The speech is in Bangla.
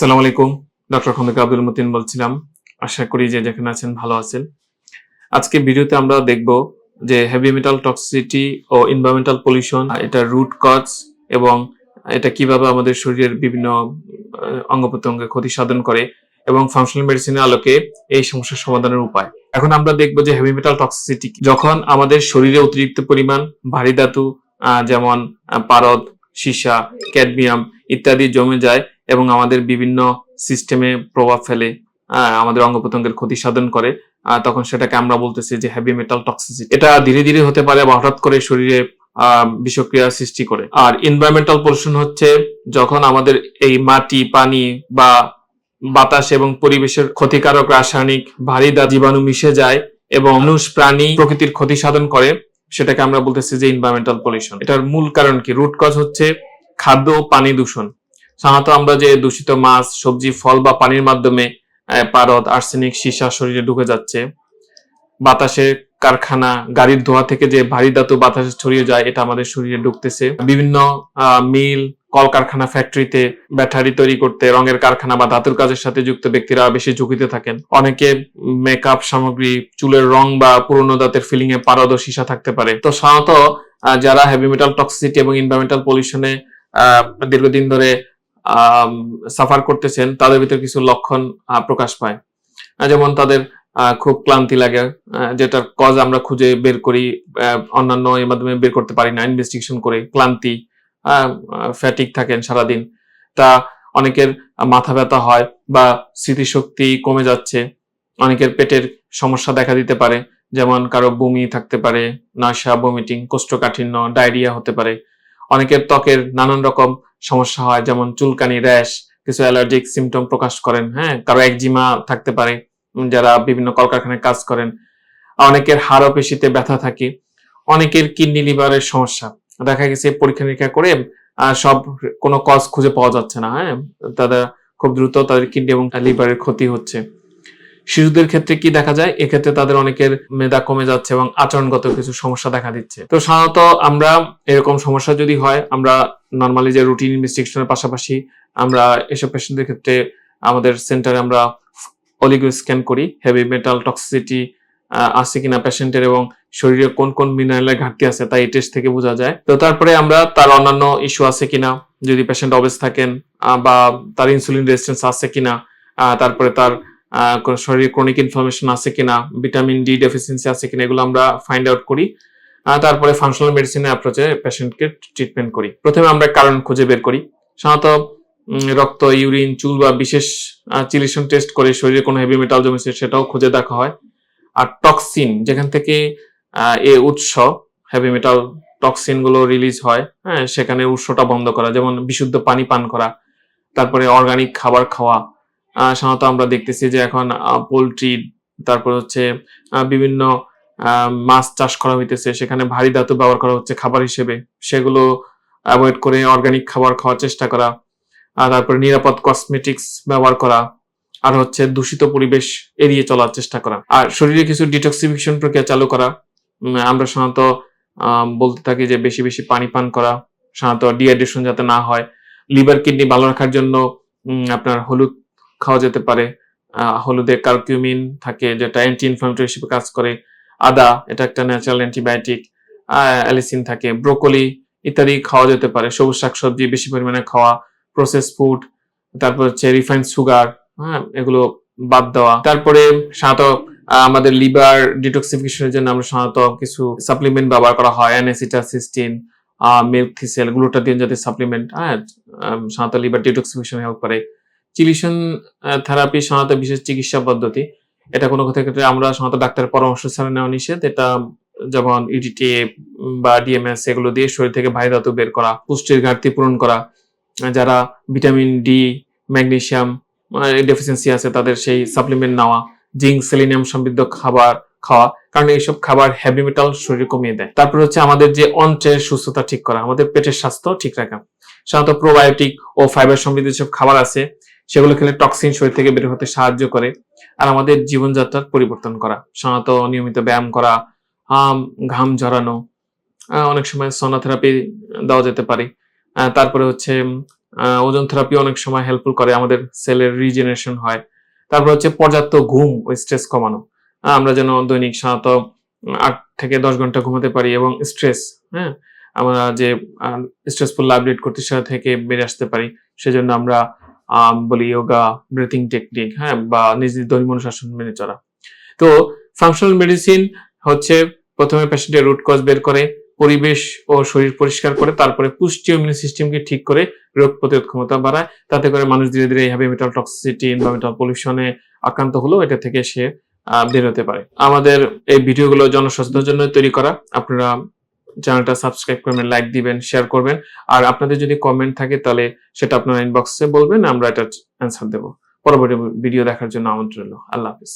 সালাম আলাইকুম, ডক্টর খন্দকার আব্দুল মতিন বলছিলাম। আশা করি যে যেখানে আছেন ভালো আছেন। আজকে ভিডিওতে আমরা দেখব যে হেভি মেটাল টক্সিসিটি ও এনভায়রনমেন্টাল পলিউশন এটা রুট কজ এবং এটা কীভাবে আমাদের শরীরের বিভিন্ন অঙ্গ প্রত্যঙ্গে ক্ষতি সাধন করে এবং ফাংশনাল মেডিসিনের আলোকে এই সমস্যার সমাধানের উপায়। এখন আমরা দেখব যে হেভি মেটাল টক্সিসিটি যখন আমাদের শরীরে অতিরিক্ত পরিমাণ ভারী ধাতু যেমন পারদ সীসা, ক্যাডমিয়াম ইত্যাদি জমে যায় এবং আমাদের বিভিন্ন সিস্টেমে প্রভাব ফেলে আমাদের অঙ্গ প্রত্যঙ্গের ক্ষতি সাধন করে। তখন সেটাকে আমরা বলতেছি যে হেভি মেটাল টক্সিসিটি এটা ধীরে ধীরে হতে পারে বা হঠাৎ করে শরীরে বিষক্রিয়া সৃষ্টি করে। আর এনভায়রনমেন্টাল পলিউশন হচ্ছে যখন আমাদের এই মাটি, পানি বা বাতাস এবং পরিবেশের ক্ষতিকারক রাসায়নিক, ভারী জীবাণু মিশে যায় এবং মানুষ, প্রাণী প্রকৃতির ক্ষতি সাধন করে। সেটাকে আমরা বলতেছি যে এনভায়রনমেন্টাল পলিউশন এটার মূল কারণ কি? রুট কজ হচ্ছে খাদ্য ও পানি দূষণ। সাধারণত আমরা যে দূষিত মাছ, সবজি, ফল বা পানির মাধ্যমে পারদ আর্সেনিক সীসা শরীরে ঢুকে যাচ্ছে। বাতাসে কারখানা, গাড়ির ধোঁয়া থেকে যে ভারী ধাতু বাতাসে ছড়িয়ে যায়, এটা আমাদের শরীরে ঢুকতেছে। বিভিন্ন মিল কলকারখানা ফ্যাক্টরিতে ব্যাটারি তৈরি করতে, রঙের কারখানা বা ধাতুর কাজের সাথে যুক্ত ব্যক্তিরা বেশি ঝুঁকিতে থাকেন। অনেকে মেকআপ সামগ্রী, চুলের রং বা পুরনো দাঁতের ফিলিং এ পারদ থাকতে পারে। তো সাধারণত যারা হেভি মেটাল টক্সিসিটি এবং এনভায়রনমেন্টাল পলিউশনে দীর্ঘদিন ধরে সাফার করতেছেন, তাদের ভিতরে কিছু লক্ষণ প্রকাশ পায়। যেমন তাদের খুব ক্লান্তি লাগে যেটার কজ আমরা খুঁজে বের করি অন্যান্য এর মাধ্যমে বের করতে পারি না ইনভেস্টিগেশন করে, ক্লান্তি ফ্যাটিক থাকেন সারাদিন। তা অনেকের মাথা ব্যথা হয় বা স্মৃতিশক্তি কমে যাচ্ছে। অনেকের পেটের সমস্যা দেখা দিতে পারে, যেমন কারও বমি থাকতে পারে, নাশা বমিটিং কোষ্ঠকাঠিন্য ডায়রিয়া হতে পারে। অনেকের ত্বকের নানান রকম সমস্যা হয়, যেমন চুলকানি, র্যাশ, কিছু অ্যালার্জিক সিমটম প্রকাশ করেন হ্যাঁ কারও একজিমা থাকতে পারে, যারা বিভিন্ন কলকারখানায় কাজ করেন। অনেকের হাড় পেশিতে ব্যথা থাকে। অনেকের কিডনি লিভারের সমস্যা। দেখা গেছে পরীক্ষা নিরীক্ষা করে সব কোনো কজ খুঁজে পাওয়া যাচ্ছে না হ্যাঁ? তাদের খুব দ্রুত তাদের কিডনি এবং লিভারের ক্ষতি হচ্ছে। শিশুদের ক্ষেত্রে কি দেখা যায়? এক্ষেত্রে তাদের অনেকের মেধা কমে যাচ্ছে এবং আচরণগত কিছু সমস্যা দেখা দিচ্ছে। তো সাধারণত আমরা এরকম সমস্যা যদি হয়, আমরা নর্মালি যে রুটিন ইনভেস্টিগেশনের পাশাপাশি আমরা এসব পেশেন্টদের ক্ষেত্রে আমাদের সেন্টারে আমরা অলিগো স্ক্যান করি হেভি মেটাল টক্সিসিটি আছে কিনা পেশেন্টের এবং শরীরে কোন কোন মিনারেলের ঘাটতি আছে তাই এই টেস্ট থেকে বোঝা যায়। তো তারপরে আমরা তার অন্যান্য ইস্যু আছে কিনা, যদি পেশেন্ট অবেস থাকেন বা তার ইনসুলিন রেজিস্ট্যান্স আছে কিনা তারপরে তার শরীরে ক্রনিক ইনফ্লামেশন আছে কিনা ভিটামিন ডি ডেফিসিয়েন্সি আছে কিনা, এগুলো আমরা ফাইন্ড আউট করি। তারপরে ফাংশনাল মেডিসিনের অ্যাপ্রোচে পেশেন্টকে ট্রিটমেন্ট করি। প্রথমে আমরা কারণ খুঁজে বের করি। সাধারণত রক্ত ইউরিন চুল বা বিশেষ চিলিশন টেস্ট করে শরীরে কোনো হেভি মেটাল জমেছে সেটাও খুঁজে দেখা হয়। আর টক্সিন যেখান থেকে এ উৎস হেভি মেটাল টক্সিনগুলো রিলিজ হয় হ্যাঁ সেখানে উৎসটা বন্ধ করা, যেমন বিশুদ্ধ পানি পান করা, তারপরে অর্গানিক খাবার খাওয়া সাধারণত আমরা দেখতেছি যে এখন পোলট্রি তারপর হচ্ছে বিভিন্ন মাছ চাষ করা হইতেছে, সেখানে ভারী ধাতু ব্যবহার করা হচ্ছে খাবার হিসেবে, সেগুলো অ্যাভয়েড করে অর্গানিক খাবার খাওয়ার চেষ্টা করা তারপরে নিরাপদ কসমেটিক্স ব্যবহার করা আর হচ্ছে দূষিত পরিবেশ এড়িয়ে চলার চেষ্টা করা। আর শরীরে কিছু ডিটক্সিফিকেশন প্রক্রিয়া চালু করা আমরা সাধারণত বলতে থাকি যে বেশি বেশি পানি পান করা, সাধারণত ডিহাইড্রেশন যাতে না হয়। লিভার কিডনি ভালো রাখার জন্য আপনার হলুদ খাওয়া যেতে পারে। হলুদে কার্কিউমিন থাকে, যেটা অ্যান্টি ইনফ্লামেটরি হিসেবে কাজ করে। আদা, এটা একটা ন্যাচারাল অ্যান্টিবায়োটিক অ্যালিসিন থাকে। ব্রোকলি ইত্যাদি খাওয়া যেতে পারে। সবুজ শাকসবজি বেশি পরিমাণে খাওয়া প্রসেস ফুড তারপর হচ্ছে রিফাইন্ড সুগার হ্যাঁ এগুলো বাদ দেওয়া। তারপরে সাধারণত আমাদের লিভার ডিটক্সিফিকেশনের জন্য আমরা সাধারণত কিছু সাপ্লিমেন্ট ব্যবহার করা হয়। N acetylcysteine milk thistle glutathione জাতীয় সাপ্লিমেন্ট হ্যাঁ সাধারণত লিভার ডিটক্সিফিকেশন হেল্প করে। চিলিশন থেরাপি সাধারণত বিশেষ চিকিৎসা পদ্ধতি। এটা কোনো ক্ষেত্রে আমরা সাধারণত ডাক্তারের পরামর্শ ছাড়া নেওয়া নিষেধ। এটা যেমন ইডিটিএ বা ডিএমএস এগুলো দিয়ে শরীর থেকে ভারী ধাতু বের করা, পুষ্টির ঘাটতি পূরণ করা। যারা ভিটামিন ডি ম্যাগনেসিয়াম ডেফিসিয়েন্সি আছে তাদের সেই সাপ্লিমেন্ট নেওয়া জিঙ্ক সেলিনিয়াম সমৃদ্ধ খাবার খাওয়া কারণ এইসব খাবার হেভি মেটাল শরীরে কমিয়ে দেয়। তারপর হচ্ছে আমাদের যে অন্ত্রের সুস্থতা ঠিক করা আমাদের পেটের স্বাস্থ্য ঠিক রাখা। সাধারণত প্রোবায়োটিক ও ফাইবার সমৃদ্ধ যেসব খাবার আছে সেগুলো খেলে টক্সিন শরীর থেকে বের হতে সাহায্য করে আর আমাদের জীবনযাত্রার পরিবর্তন করা। সাধারণত নিয়মিত ব্যায়াম করা আম, ঘাম ঝরানো অনেক সময় সোনাথেরাপি দেওয়া যেতে পারে। তারপরে হচ্ছে ওজন থেরাপি অনেক সময় হেল্পফুল করে, আমাদের সেলের রিজেনারেশন হয়। তারপর হচ্ছে পর্যাপ্ত ঘুম স্ট্রেস কমানো। আমরা যেন দৈনিক সাধারণত আট থেকে দশ ঘণ্টা ঘুমাতে পারি এবং স্ট্রেস হ্যাঁ আমরা যে স্ট্রেসফুল লাইফ করতে সেটা থেকে বেরিয়ে আসতে পারি। সেজন্য আমরা বলি ইয়োগা ব্রিথিং টেকনিক হ্যাঁ বা নিজের নিজ দৈনিক অনুশাসন মেনে চলা। তো ফাংশনাল মেডিসিন হচ্ছে প্রথমে পেশেন্টের রুট কজ বের করে পরিবেশ ও শরীর পরিষ্কার করে, তারপরে পুষ্টি ইমিউন সিস্টেমকে ঠিক করে রোগ প্রতিরোধ ক্ষমতা বাড়ায়। তাতে করে মানুষ ধীরে ধীরে হ্যাভি মেটাল টক্সিসিটি এনভায়রনমেন্টাল পলিউশনে আক্রান্ত হলেও এটা থেকে সে বের হতে পারে। আমাদের এই ভিডিওগুলো জনসচেতনের জন্য তৈরি করা। আপনারা চ্যানেলটা সাবস্ক্রাইব করবেন লাইক দিবেন শেয়ার করবেন। আর আপনাদের যদি কমেন্ট থাকে তাহলে সেটা আপনারা ইনবক্সে বলবেন, আমরা এটা অ্যান্সার দেবো। পরবর্তী ভিডিও দেখার জন্য আমন্ত্রণ আল্লাহ হাফিজ।